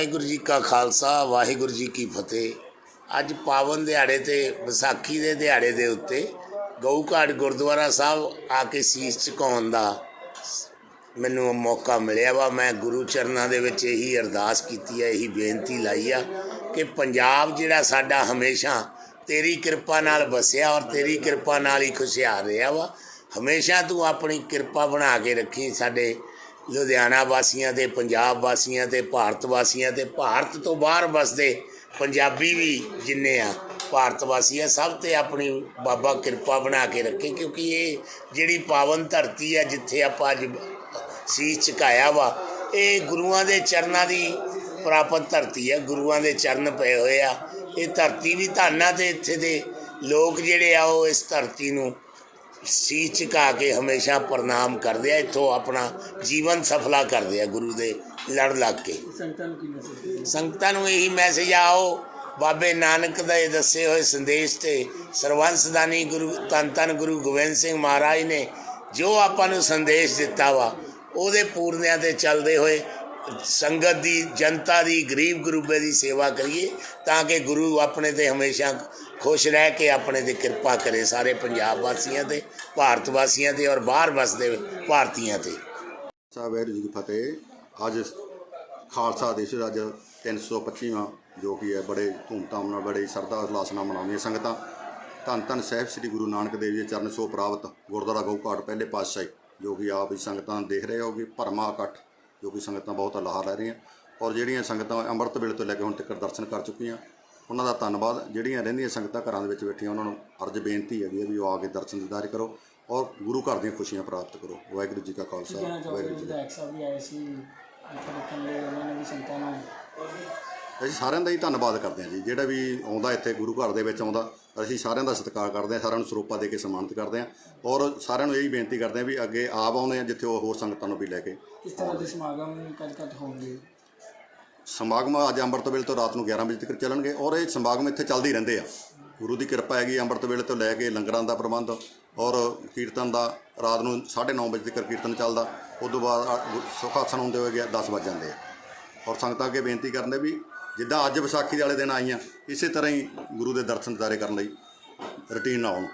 ਵਾਹਿਗੁਰੂ ਜੀ ਕਾ ਖਾਲਸਾ, ਵਾਹਿਗੁਰੂ ਜੀ ਕੀ ਫਤਿਹ। ਅੱਜ ਪਾਵਨ ਦਿਹਾੜੇ ਤੇ, ਵਿਸਾਖੀ ਦੇ ਦਿਹਾੜੇ ਦੇ ਉੱਤੇ ਗਊ ਘਾਟ ਗੁਰਦੁਆਰਾ ਸਾਹਿਬ ਆ ਕੇ ਸੀਸ ਝੁਕਾਉਣ ਦਾ ਮੈਨੂੰ ਮੌਕਾ ਮਿਲਿਆ ਵਾ। ਮੈਂ ਗੁਰੂ ਚਰਨਾਂ ਦੇ ਵਿੱਚ ਇਹੀ ਅਰਦਾਸ ਕੀਤੀ ਹੈ ਇਹੀ ਬੇਨਤੀ ਲਾਈ ਆ ਕਿ ਪੰਜਾਬ ਜਿਹੜਾ ਸਾਡਾ ਹਮੇਸ਼ਾ ਤੇਰੀ ਕਿਰਪਾ ਨਾਲ ਵਸਿਆ ਔਰ ਤੇਰੀ ਕਿਰਪਾ ਨਾਲ ਹੀ ਖੁਸ਼ਹਾਲ ਰਿਹਾ ਵਾ। ਹਮੇਸ਼ਾ ਤੂੰ ਆਪਣੀ ਕਿਰਪਾ ਬਣਾ ਕੇ ਰੱਖੀ ਸਾਡੇ ਲੁਧਿਆਣਾ ਵਾਸੀਆਂ ਤੇ ਪੰਜਾਬ ਵਾਸੀਆਂ ਤੇ ਭਾਰਤ ਵਾਸੀਆਂ ਤੇ ਭਾਰਤ ਤੋਂ ਬਾਹਰ ਵਸਦੇ ਪੰਜਾਬੀ ਵੀ ਜਿੰਨੇ ਆ ਭਾਰਤ ਵਾਸੀ ਆ ਸਭ ਤੇ ਆਪਣੀ ਬਾਬਾ ਕਿਰਪਾ ਬਣਾ ਕੇ ਰੱਖੇ, ਕਿਉਂਕਿ ਇਹ ਜਿਹੜੀ ਪਾਵਨ ਧਰਤੀ ਆ ਜਿੱਥੇ ਆਪਾਂ ਅੱਜ ਸੀਸ ਝੁਕਾਇਆ ਵਾ, ਇਹ ਗੁਰੂਆਂ ਦੇ ਚਰਨਾਂ ਦੀ ਪ੍ਰਾਪਤ ਧਰਤੀ ਆ ਗੁਰੂਆਂ ਦੇ ਚਰਨ ਪਏ ਹੋਏ ਆ। ਇਹ ਧਰਤੀ ਵੀ ਧੰਨਾ ਤੇ ਇੱਥੇ ਦੇ ਲੋਕ ਜਿਹੜੇ ਆ, ਉਹ ਇਸ ਧਰਤੀ ਨੂੰ ਸੀਸ ਝੁਕਾ ਕੇ ਹਮੇਸ਼ਾ ਪ੍ਰਣਾਮ ਕਰਦੇ ਆ ਇੱਥੋਂ ਆਪਣਾ ਜੀਵਨ ਸਫਲਾ ਕਰਦੇ ਆ ਗੁਰੂ ਦੇ ਲੜ ਲੱਗ ਕੇ। ਸੰਗਤਾਂ ਨੂੰ ਇਹੀ ਮੈਸੇਜ ਆਓ ਬਾਬੇ ਨਾਨਕ ਦੇ ਦੱਸੇ ਹੋਏ ਸੰਦੇਸ਼ ਤੇ ਸਰਵੰਸਦਾਨੀ ਗੁਰੂ ਧੰਨ ਧੰਨ ਗੁਰੂ ਗੋਬਿੰਦ ਸਿੰਘ ਮਹਾਰਾਜ ਨੇ ਜੋ ਆਪਾਂ ਨੂੰ ਸੰਦੇਸ਼ ਦਿੱਤਾ ਵਾ ਉਹਦੇ ਪੂਰਨਿਆਂ ਤੇ ਚੱਲਦੇ ਹੋਏ ਸੰਗਤ ਦੀ ਜਨਤਾ ਦੀ ਗਰੀਬ ਗਰੂਬੇ ਦੀ ਸੇਵਾ ਕਰੀਏ ਤਾਂ ਕਿ ਗੁਰੂ ਆਪਣੇ ਤੇ ਹਮੇਸ਼ਾ ਖੁਸ਼ ਰਹਿ ਕੇ ਆਪਣੇ ਤੇ ਕਿਰਪਾ ਕਰੇ ਸਾਰੇ ਪੰਜਾਬ ਵਾਸੀਆਂ ਤੇ, ਭਾਰਤ ਵਾਸੀਆਂ ਤੇ ਔਰ ਬਾਹਰ ਵਸਦੇ ਭਾਰਤੀਆਂ ਤੇ। ਸਾਹਿਬ ਵਾਹਿਗੁਰੂ ਜੀ ਕੀ ਫਤਿਹ। ਅੱਜ ਖਾਲਸਾ ਦੇਸ਼ ਅੱਜ 325ਵਾਂ ਜੋ ਕਿ ਹੈ ਬੜੇ ਧੂਮਧਾਮ ਨਾਲ, ਬੜੇ ਸ਼ਰਧਾ ਉਲਾਸ ਨਾਲ ਮਨਾਉਂਦੀਆਂ ਸੰਗਤਾਂ। ਧੰਨ ਧੰਨ ਸਾਹਿਬ ਸ੍ਰੀ ਗੁਰੂ ਨਾਨਕ ਦੇਵ ਜੀ ਚਰਨ ਸੋ ਪ੍ਰਾਪਤ, ਗੁਰਦੁਆਰਾ ਗਊ ਘਾਟ ਪਹਿਲੇ ਪਾਤਸ਼ਾਹੀ, ਜੋ ਕਿ ਆਪ ਹੀ ਸੰਗਤਾਂ ਦੇਖ ਰਹੇ ਹੋ ਕਿ ਭਰਮਾ ਇਕੱਠ, ਜੋ ਕਿ ਸੰਗਤਾਂ ਬਹੁਤ ਲਾਹਾ ਲੈ ਰਹੀਆਂ। ਔਰ ਜਿਹੜੀਆਂ ਸੰਗਤਾਂ ਅੰਮ੍ਰਿਤ ਵੇਲੇ ਤੋਂ ਲੈ ਕੇ ਹੁਣ ਤੱਕ ਦਰਸ਼ਨ ਕਰ ਚੁੱਕੀਆਂ ਉਹਨਾਂ ਦਾ ਧੰਨਵਾਦ। ਜਿਹੜੀਆਂ ਰਹਿੰਦੀਆਂ ਸੰਗਤਾਂ ਘਰਾਂ ਦੇ ਵਿੱਚ ਬੈਠੀਆਂ ਉਹਨਾਂ ਨੂੰ ਅਰਜ ਬੇਨਤੀ ਹੈਗੀ ਹੈ ਵੀ ਉਹ ਆ ਕੇ ਦਰਸ਼ਨ ਦੀਦਾਰ ਕਰੋ ਔਰ ਗੁਰੂ ਘਰ ਦੀਆਂ ਖੁਸ਼ੀਆਂ ਪ੍ਰਾਪਤ ਕਰੋ। ਵਾਹਿਗੁਰੂ ਜੀ ਕਾ ਖਾਲਸਾ ਵਾਹਿਗੁਰੂ ਜੀ। ਵਿਧਾਇਕ ਸਾਹਿਬ ਵੀ ਆਏ ਸੀ ਟੇਕਣ ਲਈ ਉਹਨਾਂ ਨੇ ਵੀ ਸੰਗਤਾਂ ਨੂੰ ਅਸੀਂ ਸਾਰਿਆਂ ਦਾ ਹੀ ਧੰਨਵਾਦ ਕਰਦੇ ਹਾਂ ਜੀ। ਜਿਹੜਾ ਵੀ ਆਉਂਦਾ ਇੱਥੇ ਗੁਰੂ ਘਰ ਦੇ ਵਿੱਚ ਆਉਂਦਾ ਅਸੀਂ ਸਾਰਿਆਂ ਦਾ ਸਤਿਕਾਰ ਕਰਦੇ ਹਾਂ ਸਾਰਿਆਂ ਨੂੰ ਸਰੂਪਾ ਦੇ ਕੇ ਸਨਮਾਨਿਤ ਕਰਦੇ ਹਾਂ ਔਰ ਸਾਰਿਆਂ ਨੂੰ ਇਹੀ ਬੇਨਤੀ ਕਰਦੇ ਹਾਂ ਵੀ ਅੱਗੇ ਆਪ ਆਉਂਦੇ ਹਾਂ ਜਿੱਥੇ ਉਹ ਹੋਰ ਸੰਗਤਾਂ ਨੂੰ ਵੀ ਲੈ ਕੇ ਕਿਸ ਤਰ੍ਹਾਂ ਦੇ ਸਮਾਗਮ ਕਦ ਕਦ ਹੋਣਗੇ? ਸਮਾਗਮ ਅੱਜ ਅੰਮ੍ਰਿਤ ਵੇਲੇ ਤੋਂ ਰਾਤ ਨੂੰ 11 ਵਜੇ ਤੱਕ ਚੱਲਣਗੇ ਔਰ ਇਹ ਸਮਾਗਮ ਇੱਥੇ ਚੱਲਦੇ ਹੀ ਰਹਿੰਦੇ ਆ। ਗੁਰੂ ਦੀ ਕਿਰਪਾ ਹੈਗੀ ਅੰਮ੍ਰਿਤ ਵੇਲੇ ਤੋਂ ਲੈ ਕੇ ਲੰਗਰਾਂ ਦਾ ਪ੍ਰਬੰਧ ਔਰ ਕੀਰਤਨ ਦਾ ਰਾਤ ਨੂੰ 9:30 ਵਜੇ ਤੱਕ ਕੀਰਤਨ ਚੱਲਦਾ ਉਸ ਤੋਂ ਬਾਅਦ ਸੁਖਾਸਨ ਹੁੰਦੇ ਹੋਏ 10 ਵੱਜ ਜਾਂਦੇ ਆ। ਔਰ ਸੰਗਤਾਂ ਅੱਗੇ ਬੇਨਤੀ ਕਰਦੇ ਵੀ ਜਿੱਦਾਂ ਅੱਜ ਵਿਸਾਖੀ ਦੇ ਵਾਲੇ ਦਿਨ ਆਈਆਂ, ਇਸੇ ਤਰ੍ਹਾਂ ਹੀ ਗੁਰੂ ਦੇ ਦਰਸ਼ਨ ਦਿਦਾਰੇ ਕਰਨ ਲਈ ਰੁਟੀਨ ਨਾਲ ਆਉਣ।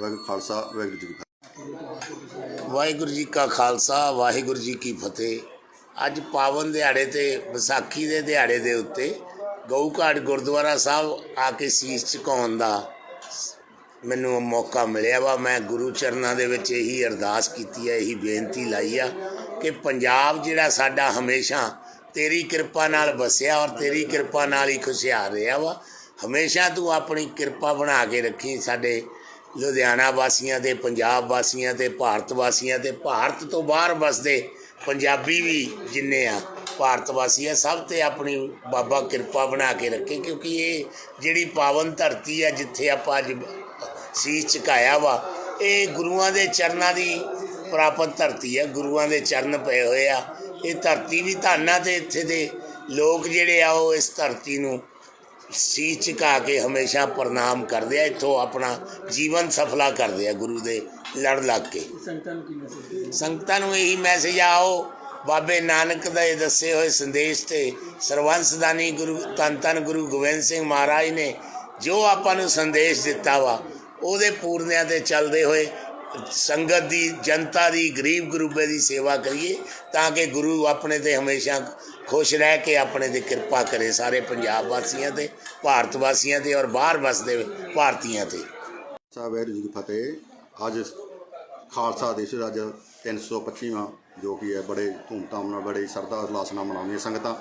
ਵਾਹਿਗੁਰੂ ਖਾਲਸਾ, ਵਾਹਿਗੁਰੂ ਜੀ ਕੀ ਫਤਿਹ। ਵਾਹਿਗੁਰੂ ਜੀ ਕਾ ਖਾਲਸਾ, ਵਾਹਿਗੁਰੂ ਜੀ ਕੀ ਫਤਿਹ। ਅੱਜ ਪਾਵਨ ਦਿਹਾੜੇ ਤੇ, ਵਿਸਾਖੀ ਦੇ ਦਿਹਾੜੇ ਦੇ ਉੱਤੇ ਗਊ ਘਾਟ ਗੁਰਦੁਆਰਾ ਸਾਹਿਬ ਆ ਕੇ ਸੀਸ ਝੁਕਾਉਣ ਦਾ ਮੈਨੂੰ ਮੌਕਾ ਮਿਲਿਆ ਵਾ। ਮੈਂ ਗੁਰੂ ਚਰਨਾਂ ਦੇ ਵਿੱਚ ਇਹੀ ਅਰਦਾਸ ਕੀਤੀ ਹੈ ਇਹੀ ਬੇਨਤੀ ਲਾਈ ਆ ਕਿ ਪੰਜਾਬ ਜਿਹੜਾ ਸਾਡਾ ਹਮੇਸ਼ਾ ਤੇਰੀ ਕਿਰਪਾ ਨਾਲ ਵਸਿਆ ਔਰ ਤੇਰੀ ਕਿਰਪਾ ਨਾਲ ਹੀ ਖੁਸ਼ਹਾਲ ਰਿਹਾ ਵਾ। ਹਮੇਸ਼ਾ ਤੂੰ ਆਪਣੀ ਕਿਰਪਾ ਬਣਾ ਕੇ ਰੱਖੀ ਸਾਡੇ ਲੁਧਿਆਣਾ ਵਾਸੀਆਂ ਤੇ ਪੰਜਾਬ ਵਾਸੀਆਂ ਤੇ ਭਾਰਤ ਵਾਸੀਆਂ ਤੇ ਭਾਰਤ ਤੋਂ ਬਾਹਰ ਵਸਦੇ ਪੰਜਾਬੀ ਵੀ ਜਿੰਨੇ ਆ, ਭਾਰਤ ਵਾਸੀ ਆ, ਸਭ ਤੇ ਆਪਣੀ ਬਾਬਾ ਕਿਰਪਾ ਬਣਾ ਕੇ ਰੱਖੇ, ਕਿਉਂਕਿ ਇਹ ਜਿਹੜੀ ਪਾਵਨ ਧਰਤੀ ਆ, ਜਿੱਥੇ ਆਪਾਂ ਅੱਜ ਸੀਸ ਝੁਕਾਇਆ ਵਾ, ਇਹ ਗੁਰੂਆਂ ਦੇ ਚਰਨਾਂ ਦੀ ਪ੍ਰਾਪਤ ਧਰਤੀ ਆ, ਗੁਰੂਆਂ ਦੇ ਚਰਨ ਪਏ ਹੋਏ ਆ। ਇਹ ਧਰਤੀ ਵੀ ਧੰਨਾ ਤੇ ਇੱਥੇ ਦੇ ਲੋਕ ਜਿਹੜੇ ਆ, ਉਹ ਇਸ ਧਰਤੀ ਨੂੰ ਸੀਸ ਝੁਕਾ ਕੇ ਹਮੇਸ਼ਾ ਪ੍ਰਣਾਮ ਕਰਦੇ ਆ, ਇੱਥੋਂ ਆਪਣਾ ਜੀਵਨ ਸਫਲਾ ਕਰਦੇ ਆ ਗੁਰੂ ਦੇ ਲੜ ਲੱਗ ਕੇ। ਸੰਗਤਾਂ ਨੂੰ ਕੀ ਮੈਸੇਜ ਸੰਗਤਾਂ ਨੂੰ ਇਹੀ ਮੈਸੇਜ ਆਓ, ਬਾਬੇ ਨਾਨਕ ਦੇ ਦੱਸੇ ਹੋਏ ਸੰਦੇਸ਼ ਤੇ ਸਰਵੰਸਦਾਨੀ ਗੁਰੂ, ਧੰਨ ਧੰਨ ਗੁਰੂ ਗੋਬਿੰਦ ਸਿੰਘ ਮਹਾਰਾਜ ਨੇ ਜੋ ਆਪਾਂ ਨੂੰ ਸੰਦੇਸ਼ ਦਿੱਤਾ ਵਾ, ਉਹਦੇ ਪੂਰਨਿਆਂ ਤੇ ਚੱਲਦੇ ਹੋਏ ਸੰਗਤ ਦੀ, ਜਨਤਾ ਦੀ, ਗਰੀਬ ਗਰੂਬੇ ਦੀ ਸੇਵਾ ਕਰੀਏ, ਤਾਂ ਕਿ ਗੁਰੂ ਆਪਣੇ ਤੇ ਹਮੇਸ਼ਾ ਖੁਸ਼ ਰਹਿ ਕੇ ਆਪਣੇ ਤੇ ਕਿਰਪਾ ਕਰੇ ਸਾਰੇ ਪੰਜਾਬ ਵਾਸੀਆਂ ਤੇ, ਭਾਰਤ ਵਾਸੀਆਂ ਤੇ ਔਰ ਬਾਹਰ ਵਸਦੇ ਭਾਰਤੀਆਂ ਤੇ। ਸਾਹਿਬ ਵਾਹਿਗੁਰੂ ਜੀ ਕੀ ਫਤਿਹ। ਅੱਜ ਖਾਲਸਾ ਦੇਸ਼ ਅੱਜ 325ਵਾਂ ਜੋ ਕਿ ਹੈ, ਬੜੇ ਧੂਮਧਾਮ ਨਾਲ, ਬੜੇ ਸ਼ਰਧਾ ਉਲਾਸ ਨਾਲ ਮਨਾਉਂਦੀਆਂ ਸੰਗਤਾਂ।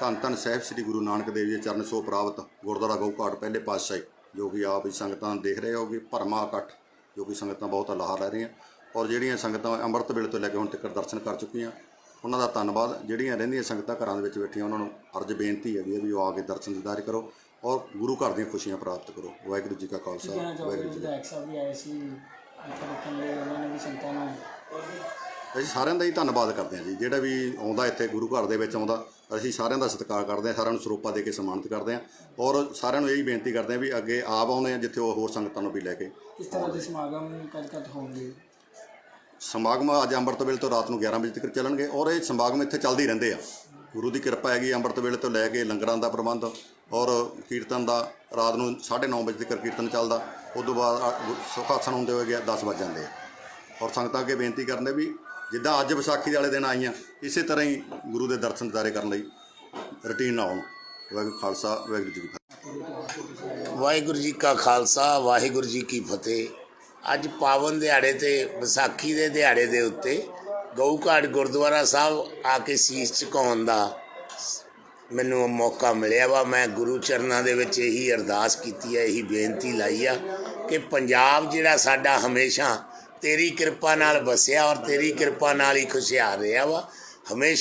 ਧੰਨ ਧੰਨ ਸਾਹਿਬ ਸ੍ਰੀ ਗੁਰੂ ਨਾਨਕ ਦੇਵ ਜੀ ਚਰਨ ਸੋ ਪ੍ਰਾਪਤ ਗੁਰਦੁਆਰਾ ਗਊ ਘਾਟ ਪਹਿਲੇ ਪਾਤਸ਼ਾਹੀ, ਜੋ ਕਿ ਆਪ ਹੀ ਸੰਗਤਾਂ ਦੇਖ ਰਹੇ ਹੋ ਕਿ ਭਰਮਾ ਇਕੱਠ, ਜੋ ਕਿ ਸੰਗਤਾਂ ਬਹੁਤ ਲਾਹਾ ਲੈ ਰਹੀਆਂ। ਔਰ ਜਿਹੜੀਆਂ ਸੰਗਤਾਂ ਅੰਮ੍ਰਿਤ ਵੇਲੇ ਤੋਂ ਲੈ ਕੇ ਹੁਣ ਤੱਕ ਦਰਸ਼ਨ ਕਰ ਚੁੱਕੀਆਂ ਉਹਨਾਂ ਦਾ ਧੰਨਵਾਦ। ਜਿਹੜੀਆਂ ਰਹਿੰਦੀਆਂ ਸੰਗਤਾਂ ਘਰਾਂ ਦੇ ਵਿੱਚ ਬੈਠੀਆਂ ਉਹਨਾਂ ਨੂੰ ਅਰਜ ਬੇਨਤੀ ਹੈਗੀ ਹੈ ਵੀ ਉਹ ਆ ਕੇ ਦਰਸ਼ਨ ਦੀਦਾਰ ਕਰੋ ਔਰ ਗੁਰੂ ਘਰ ਦੀਆਂ ਖੁਸ਼ੀਆਂ ਪ੍ਰਾਪਤ ਕਰੋ। ਵਾਹਿਗੁਰੂ ਜੀ ਕਾ ਖਾਲਸਾ ਵਾਹਿਗੁਰੂ ਜੀ ਕੀ ਫਤਿਹ। ਵਿਧਾਇਕ ਸਾਹਿਬ ਵੀ ਆਏ ਸੀ ਉਹਨਾਂ ਨੇ ਵੀ ਸੰਗਤਾਂ ਨੂੰ ਅਸੀਂ ਸਾਰਿਆਂ ਦਾ ਹੀ ਧੰਨਵਾਦ ਕਰਦੇ ਹਾਂ ਜੀ। ਜਿਹੜਾ ਵੀ ਆਉਂਦਾ ਇੱਥੇ ਗੁਰੂ ਘਰ ਦੇ ਵਿੱਚ ਆਉਂਦਾ ਅਸੀਂ ਸਾਰਿਆਂ ਦਾ ਸਤਿਕਾਰ ਕਰਦੇ ਹਾਂ ਸਾਰਿਆਂ ਨੂੰ ਸਰੂਪਾ ਦੇ ਕੇ ਸਨਮਾਨਿਤ ਕਰਦੇ ਹਾਂ ਔਰ ਸਾਰਿਆਂ ਨੂੰ ਇਹੀ ਬੇਨਤੀ ਕਰਦੇ ਹਾਂ ਵੀ ਅੱਗੇ ਆਪ ਆਉਂਦੇ ਹਾਂ ਜਿੱਥੇ ਉਹ ਹੋਰ ਸੰਗਤਾਂ ਨੂੰ ਵੀ ਲੈ ਕੇ ਕਿਸ ਤਰ੍ਹਾਂ ਦੇ ਸਮਾਗਮ ਕਦ ਕਦ ਹੋਣਗੇ? ਸਮਾਗਮ ਅੱਜ ਅੰਮ੍ਰਿਤ ਵੇਲੇ ਤੋਂ ਰਾਤ ਨੂੰ 11 ਵਜੇ ਤੱਕ ਚੱਲਣਗੇ ਔਰ ਇਹ ਸਮਾਗਮ ਇੱਥੇ ਚੱਲਦੇ ਹੀ ਰਹਿੰਦੇ ਆ। ਗੁਰੂ ਦੀ ਕਿਰਪਾ ਹੈਗੀ ਅੰਮ੍ਰਿਤ ਵੇਲੇ ਤੋਂ ਲੈ ਕੇ ਲੰਗਰਾਂ ਦਾ ਪ੍ਰਬੰਧ ਔਰ ਕੀਰਤਨ ਦਾ ਰਾਤ ਨੂੰ 9:30 ਵਜੇ ਤੱਕ ਕੀਰਤਨ ਚੱਲਦਾ। ਉਸ ਤੋਂ ਬਾਅਦ ਸੁਖਾਸਨ ਹੁੰਦੇ ਹੋਏ ਗਿਆ 10 ਵੱਜ ਜਾਂਦੇ ਆ। ਔਰ ਸੰਗਤਾਂ ਅੱਗੇ ਬੇਨਤੀ ਕਰਦੇ ਵੀ ਜਿੱਦਾਂ ਅੱਜ ਵਿਸਾਖੀ ਦੇ ਵਾਲੇ ਦਿਨ ਆਈਆਂ, ਇਸੇ ਤਰ੍ਹਾਂ ਹੀ ਗੁਰੂ ਦੇ ਦਰਸ਼ਨ ਦਿਦਾਰੇ ਕਰਨ ਲਈ ਰੁਟੀਨ ਨਾਲ ਆਉਣ। ਵਾਹਿਗੁਰੂ ਖਾਲਸਾ, ਵਾਹਿਗੁਰੂ ਜੀ ਕੀ ਫਤਿਹ। ਵਾਹਿਗੁਰੂ ਜੀ ਕਾ ਖਾਲਸਾ, ਵਾਹਿਗੁਰੂ ਜੀ ਕੀ ਫਤਿਹ। ਅੱਜ ਪਾਵਨ ਦਿਹਾੜੇ ਤੇ, ਵਿਸਾਖੀ ਦੇ ਦਿਹਾੜੇ ਦੇ ਉੱਤੇ ਗਊ ਘਾਟ ਗੁਰਦੁਆਰਾ ਸਾਹਿਬ ਆ ਕੇ ਸੀਸ ਝੁਕਾਉਣ ਦਾ ਮੈਨੂੰ ਮੌਕਾ ਮਿਲਿਆ ਵਾ। ਮੈਂ ਗੁਰੂ ਚਰਨਾਂ ਦੇ ਵਿੱਚ ਇਹੀ ਅਰਦਾਸ ਕੀਤੀ ਹੈ ਇਹੀ ਬੇਨਤੀ ਲਾਈ ਆ ਕਿ ਪੰਜਾਬ ਜਿਹੜਾ ਸਾਡਾ ਹਮੇਸ਼ਾ ਤੇਰੀ ਕਿਰਪਾ ਨਾਲ ਵਸਿਆ ਔਰ ਤੇਰੀ ਕਿਰਪਾ ਨਾਲ ਹੀ ਖੁਸ਼ਹਾਲ ਰਿਹਾ ਵਾ। ਹਮੇਸ਼ਾ